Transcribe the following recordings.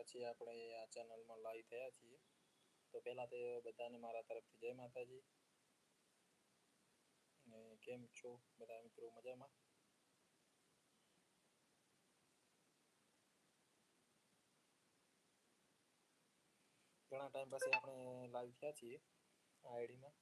પછી આપણે આ ચેનલમાં લાઈવ થયા છીએ. તો પહેલાં તો બધાને મારા તરફથી જય માતાજી. કેમ છો બધા મિત્રો મજામાં? ઘણા ટાઈમ પછી આપણે લાઈવ થયા છીએ આ આઈડીમાં.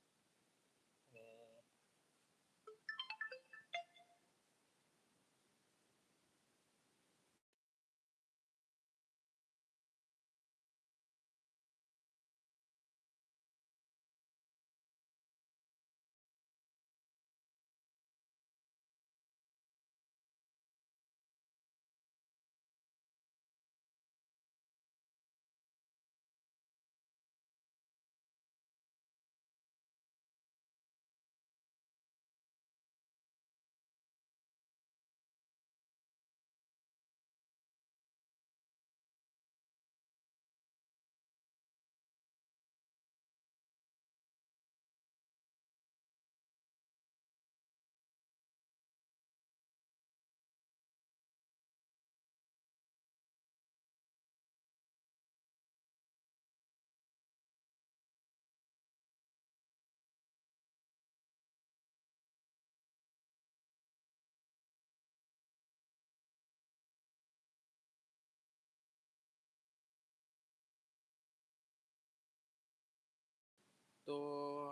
તો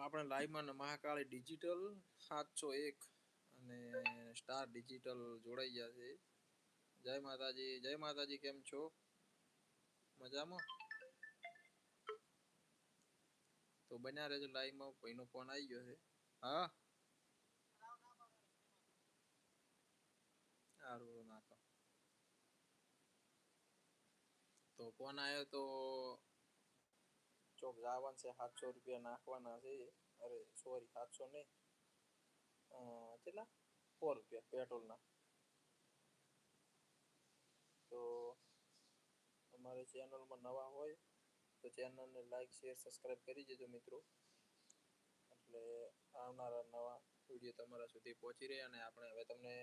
આપણે લાઈવમાં મહાકાળી ડિજિટલ સાતસો એક અને સ્ટાર ડિજિટલ જોડાઈ ગયા છે. જય માતાજી જય માતાજી, કેમ છો? મજામાં? તો બન્યા રહેજો લાઈવમાં, કોઈનો ફોન આવી ગયો છે. હા? સારું નાખો તો ફોન આવ્યો તો ચોક જવાનું છે, સાતસો રૂપિયા નાખવાના છે. અરે સોરી સાતસો નહીં. કેટલા? સો રૂપિયા પેટ્રોલના. તો અમારે ચેનલમાં નવા હોય, તો ચેનલને લાઈક, શેર, સબસ્ક્રાઈબ કરી દેજો મિત્રો. એટલે આવનારા નવા વીડિયો તમારા સુધી પહોંચી રહે અને આપણે હવે તમને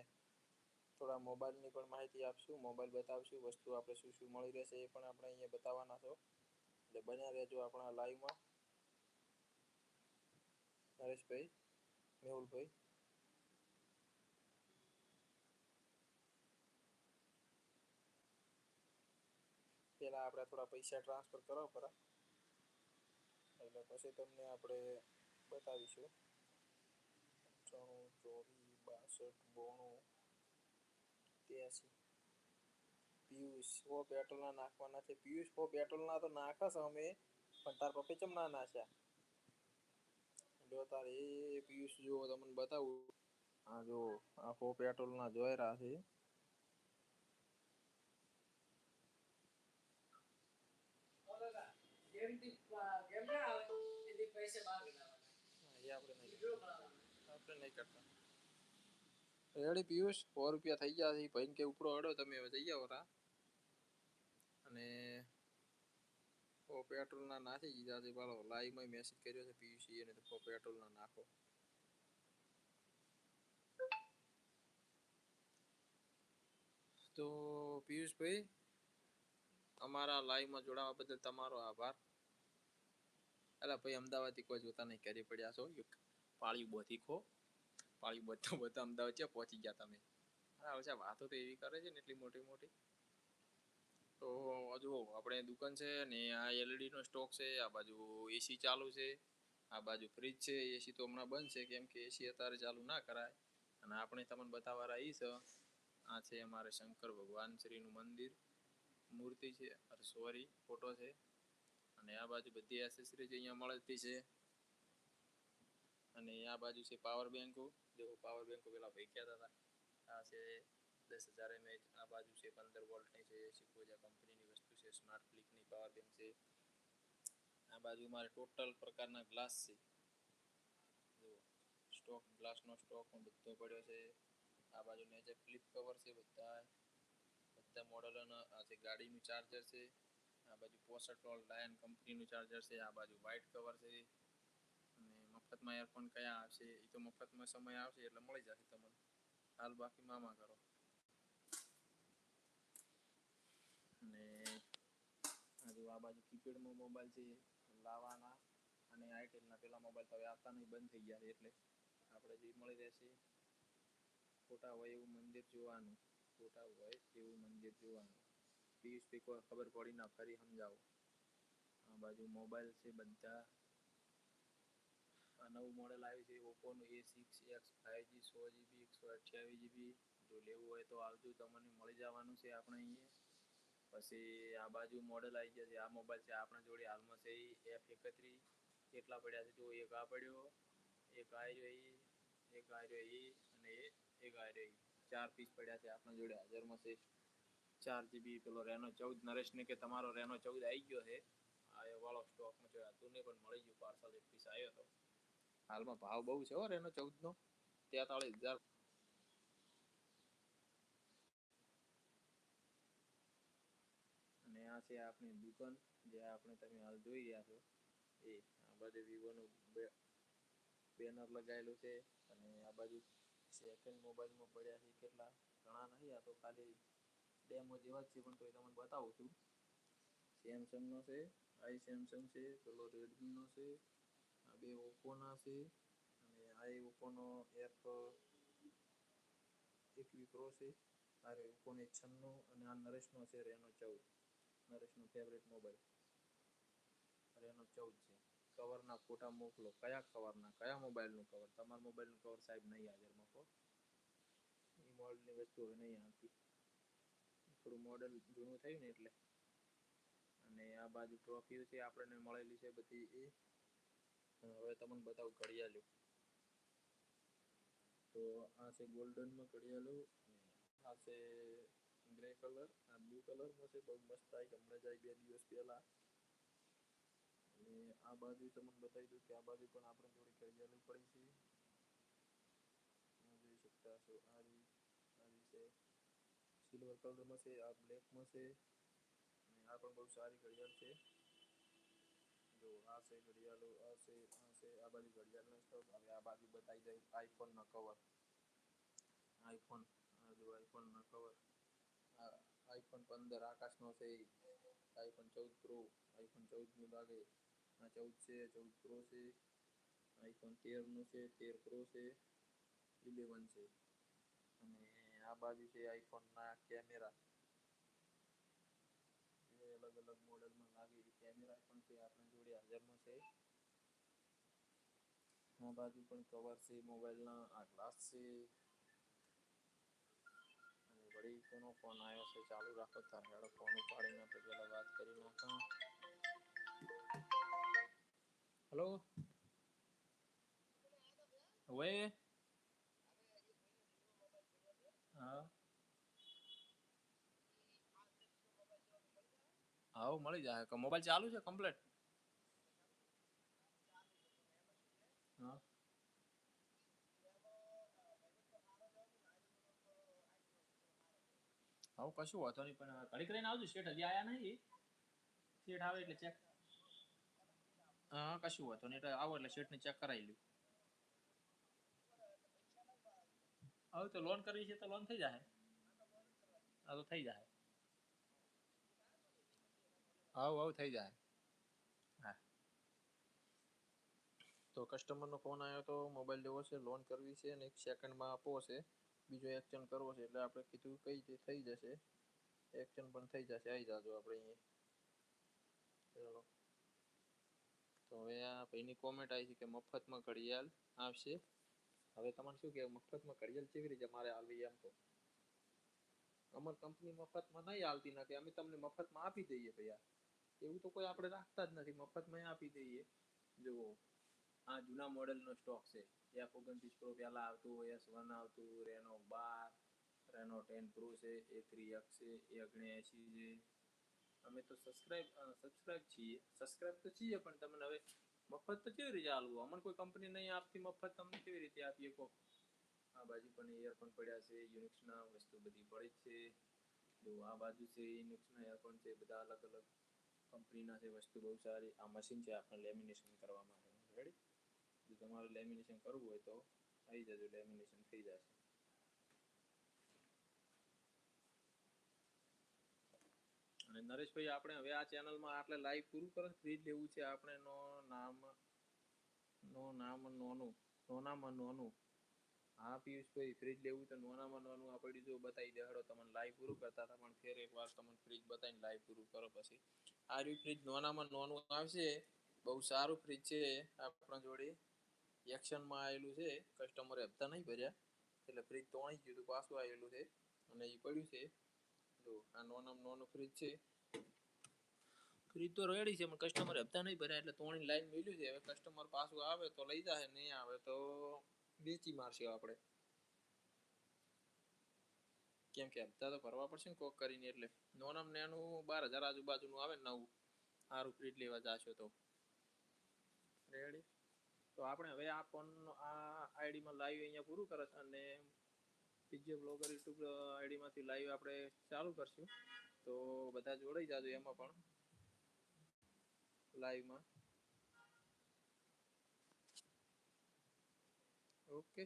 થોડા મોબાઈલની પણ માહિતી આપશું, મોબાઈલ બતાવશું, વસ્તુ આપણે શું શું મળી રહેશે એ પણ આપણે અહીંયા બતાવવાના છો. એટલે બન્યા રહેજો આપણા લાઈવમાં. નરેશભાઈ, મેહુલભાઈ. પેલા આપણે થોડા પૈસા ટ્રાન્સફર કરવા પડે એટલે પછી તમને આપણે બતાવીશું. અઠ્ઠાણું ચોવીસ, બાસઠ, બોણું, ત્યાસી. પિયુષ, હો પેટ્રોલના નાખવાના છે પિયુષ, હો પેટ્રોલના તો નાખસ અમે, પણ તાર પપ્પે ચમ ના નાખ્યા? જો તાર એ પિયુષ જો તમને બતાવું. આ જો, આ હો પેટ્રોલ ના જોઈ રહ્યા છે. રેડી પિયુષ? સો રૂપિયા થઈ ગયા છે. ભાઈ કે ઉપડો અડો, તમે હવે જઈ આવો રા. અને પેટ્રોલના નાખી દીધા છે. પાલો લાઈવમાં મેસેજ કર્યો છે પિયુષ એને તો પેટ્રોલના નાખો. તો પિયુષભાઈ અમારા લાઈવમાં જોડાવા બદલ તમારો આભાર. અલા ભાઈ, અમદાવાદથી કોઈ જોતા નહીં કરી પડ્યા છો. પાળી બોથી ખો પાળી બધા બધા અમદાવાદ છે પહોંચી ગયા તમે. હા છે વાતો તો એવી કરે છે ને, એટલી મોટી મોટી. તો જુઓ, આપણે દુકાન છે ને આ એલઈડી નો સ્ટોક છે, આ બાજુ એસી ચાલુ છે, આ બાજુ ફ્રીજ છે એસી તો હમણાં બંધ છે, કેમ કે એસી અત્યારે ચાલુ ના કરાય. અને આપણે તમને બતાવવા એ છે, આ છે અમારે શંકર ભગવાન શ્રીનું મંદિર, મૂર્તિ છે સોરી, ફોટો છે. અને આ બાજુ બધી એસેસરીઝ અહીંયા મળતી છે. અને આ બાજુ છે પાવર બેન્કો જો પાવર બેન્કો પેલા ભેગ્યા હતા આ છે દસ હજાર એમએચ, આ બાજુ છે પંદર વોલ્ટની છે સિકોજા કંપનીની વસ્તુ છે સ્માર્ટ ક્લિકની પાવર બેંક છે. આ બાજુ મારે ટોટલ પ્રકારના ગ્લાસ છે. જુઓ સ્ટોક ગ્લાસનો સ્ટોક પણ બધો પડ્યો છે. આ બાજુ નીચે ફ્લિપ કવર છે બધા બધા મોડલોના આ છે ગાડીનું ચાર્જર છે, આ બાજુ પોસટ રોલ ડાયન કંપનીનું ચાર્જર છે, આ બાજુ વ્હાઇટ કવર છે. અને મફતમાં એરફોન કયા આવશે એ તો મફતમાં સમય આવશે એટલે મળી જશે તમને. હાલ બાકી મામા કરો અને બાજુ કીપેડમાં મોબાઈલ છે લાવવાના અને આઈટેલના પેલા મોબાઈલ તો હવે આવતા નહીં, બંધ થઈ ગયા એટલે આપણે જે મળી રહેશે ફોટા હોય એવું મંદિર જોવાનું, ફોટા હોય એવું મંદિર જોવાનું. પિયુષભાઈ કોઈ ખબર પડી ના, ફરી સમજાવો. આ બાજુ મોબાઈલ છે બધા. આ નવું મોડેલ આવ્યું છે ઓપ્પોનું A six X five G so GB એકસો અઠ્યાવીસ જીબી જો લેવું હોય તો આવજો, તમને મળી જવાનું છે આપણે અહીંયા. પછી આ બાજુ મોડેલ આવી ગયા છે, આ મોબાઈલ છે, આપણા જોડે હાલમાં છે એફ એકત્રીસ. કેટલા પડ્યા છે? જો એક આ પડ્યો, એક આ રહ્યો એ એક આ રહ્યો એ અને એ, એક આ રહ્યો ચાર પીસ પડ્યા છે આપણા જોડે હાજરમાં છે. ચાર જીબી પેલો રેનો ચૌદ. નરેશને કે તમારો રેનો ચૌદ આવી ગયો છે? આ એ વાળો સ્ટોકમાં છે તુને પણ મળી ગયું પાર્સલ એક પીસ આવ્યો હતો હાલમાં ભાવ બહુ છે હો રેનો ચૌદનો. તેતાળીસ હજાર અને છે આપણી દુકાન, જે આપણે તમે હાલ જોઈ રહ્યા છો. એ આ બાજુ વિવોનું બેનર લગાવેલું છે અને આ બાજુ સેકન્ડ મોબાઈલમાં પડ્યા છે કેટલા? ઘણા નહીં, આ તો ખાલી ડેમો જેવા જ છે, પણ તો એ તમને બતાવું છું. સેમસંગનો છે, આઈ સેમસંગ છે, પેલો રેડમીનો છે, આ બે ઓપ્પોના છે, અને આઈ ઓપ્પોનો એપ એકવી પ્રો છે, આ ઓપ્પોનો છન્નું અને આ નરેશનો છે રેનો ચૌદ. નરેશનો ફેવરેટ મોબાઈલ એનો ચૌદ છે. કવરના ફોટા મોકલો. કયા કવરના કયા મોબાઈલનું કવર તમારા મોબાઈલનું કવર સાહેબ નહીં હાજર મૂકો. એ મોડલની વસ્તુ હવે નહીં આવતી. થોડું મોડલ જૂનું થયું ને એટલે. અને આ બાજુ ટ્રોફીઓ છે, આપણને મળેલી છે બધી એ. હવે તમને બતાવું ઘડિયાળું. તો આ છે ગોલ્ડનમાં ઘડિયાળું. આ છે ગ્રે કલર, આ બ્લુ કલરમાં છે, બહુ મસ્ત આવી હમણાં જાય બે દિવસ પહેલા. અને આ બાજુ તમને બતાવી દઉં કે આ બાજુ પણ આપણે થોડી કરિયાલી પડી છે. જોઈ શકતા છો આ રી, આ સિલ્વર કલરમાં છે, આ બ્લેકમાં છે. અને આ પણ બહુ સારી ઘડિયાળ છે. જો આ છે ઘડિયાળો, આ છે આ છે, આ બાજુ ઘડિયાળનો સ્ટોક હવે આ બાજુ બતાવી જાય આઈફોનના કવર આઈફોન આ જો આઈફોનના કવર આઈફોન પંદર, આકાશનો છે આઈફોન ચૌદ પ્રો આઈફોન ચૌદનું લાગે. આ ચૌદ છે, ચૌદ પ્રો છે. આઈફોન તેરનું છે, તેર પ્રો છે. ઇલેવન છે. અને આ બાજુ છે આઈફોનના કેમેરા અલગ અલગ મોડેલમાં લાગે. કેમેરા પણ છે, આપણે જોડે હાજરમાં છે. આ બાજુ પણ કવર છે મોબાઈલના આ ગ્લાસ છે. અને વળી કોનો ફોન આવ્યો છે. ચાલુ રાખો, તાર હેડો ફોન ઉપાડીને આપણે પેલા વાત કરી નાખો. હલો હવે? હા. હા મળી જાય મોબાઈલ ચાલુ છે કમ્પ્લેટ હા હા કશું વાંધો નહીં, પણ ઘડીક રહીને આવજો, શેઠ હજી આયા નહીં. શેઠ આવે એટલે ચેક હા, કશું વાંધો નહીં, એટલે આવો એટલે શેઠને ચેક કરાવી લ્યો. હવે તો લોન કરવી છે તો લોન થઈ જાય હા, તો થઈ જાય આવું આવું થઈ જાય હા. તો કસ્ટમરનો ફોન આવ્યો તો મોબાઈલ લેવો છે લોન કરવી છે, અને એક સેકન્ડમાં આપવો છે. બીજો એક્શન કરવો છે એટલે આપણે કીધું કઈ રીતે થઈ જશે. એક્શન પણ થઈ જશે. આવી જાજો આપણે અહીંયા. ચલો. તો હવે આ ભાઈની કોમેન્ટ આવી છે કે મફતમાં ઘડિયાળ આવશે. હવે તમારે શું કે મફતમાં ઘડિયાળ કેવી રીતે મારે આવી એમ તો? અમાર કંપની મફતમાં નહીં આવતી નથી. અમે તમને મફતમાં આપી દઈએ ભૈયા. એવું તો કોઈ આપણે રાખતા જ નથી. મફતમાં આપી દઈએ. જુઓ. આ જૂના મોડેલનો સ્ટોક છે. એફ ઓગણત્રીસ પ્રો પહેલાં આવતું એસ વન આવતું રેનો બાર, રેનો ટેન પ્રો છે, એ થ્રી એક્સ છે, એ ઓગણએંસી છે. અમે તો સબસ્ક્રાઇબ સબસ્ક્રાઇબ છીએ. સબસ્ક્રાઇબ તો છીએ, પણ તમને હવે મફત તો કેવી રીતે આલવું? અમને કોઈ કંપની નહીં આપતી મફત તમને કેવી રીતે આપીએ કહો આ બાજુ પણ ઇયરફોન પડ્યા છે યુનિક્સના વસ્તુ બધી પડી જ છે. જો આ બાજુ છે યુનિક્સના ઇયરફોન છે, બધા અલગ અલગ કંપનીના છે, વસ્તુ બહુ સારી. આ મશીન છે, આપણે લેમિનેશન કરવા માટે. રેડી તમારે લેમિનેશન કરવું હોય તો આવી જજો લેમિનેશન થઈ જશે. અને નરેશભાઈ, આપણે હવે આ ચેનલમાં આટલે લાઈવ પૂરું કરો ફ્રીજ લેવું છે આપણે નો નામ નો નામ નોનું નોનામાં નોનું. હા, પિયુષભાઈ ફ્રીજ લેવું તો નોનામાં નોનું આ જો બતાવી દેહડો તમને લાઈવ પૂરું કરતા હતા, પણ ફેર એકવાર તમને ફ્રીજ બતાવીને લાઈવ પૂરું કરો પછી. આ રહ્યું ફ્રીજ નોનામાં નોનું આવશે. બહુ સારું ફ્રીજ છે આપણા જોડે. એક્શનમાં આવેલું છે કસ્ટમરે હપ્તા નહીં ભર્યા, એટલે ફ્રીજ તોણી ગયું હતું, પાછું આવેલું છે, અને એ પડ્યું છે. જો, આ નોન આમ નોન ફ્રીજ છે. ફ્રીજ તો રેડી છે, પણ કસ્ટમરે હપ્તા નહીં ભર્યા, એટલે તોણી લાઈન મેલ્યું છે. હવે કસ્ટમર પાછું આવે તો લઈ જશે નહીં આવે તો વેચી મારશે આપણે. કેમ કે હપ્તા તો ભરવા પડશે ને કોક કરીને, એટલે નોનામ નેનું બાર હજાર આજુબાજુનું આવે ને નવું. સારું ફ્રીજ લેવા જાશો તો. રેડી તો આપણે હવે આ ફોન, આ આઈડીમાં લાઈવ અહીંયા પૂરું કરે અને પીજે બ્લોગર યુટ્યુબ આઈડીમાંથી લાઈવ આપણે ચાલુ કરશું. તો બધા જોડાઈ જાજો એમાં પણ લાઈવમાં ઓકે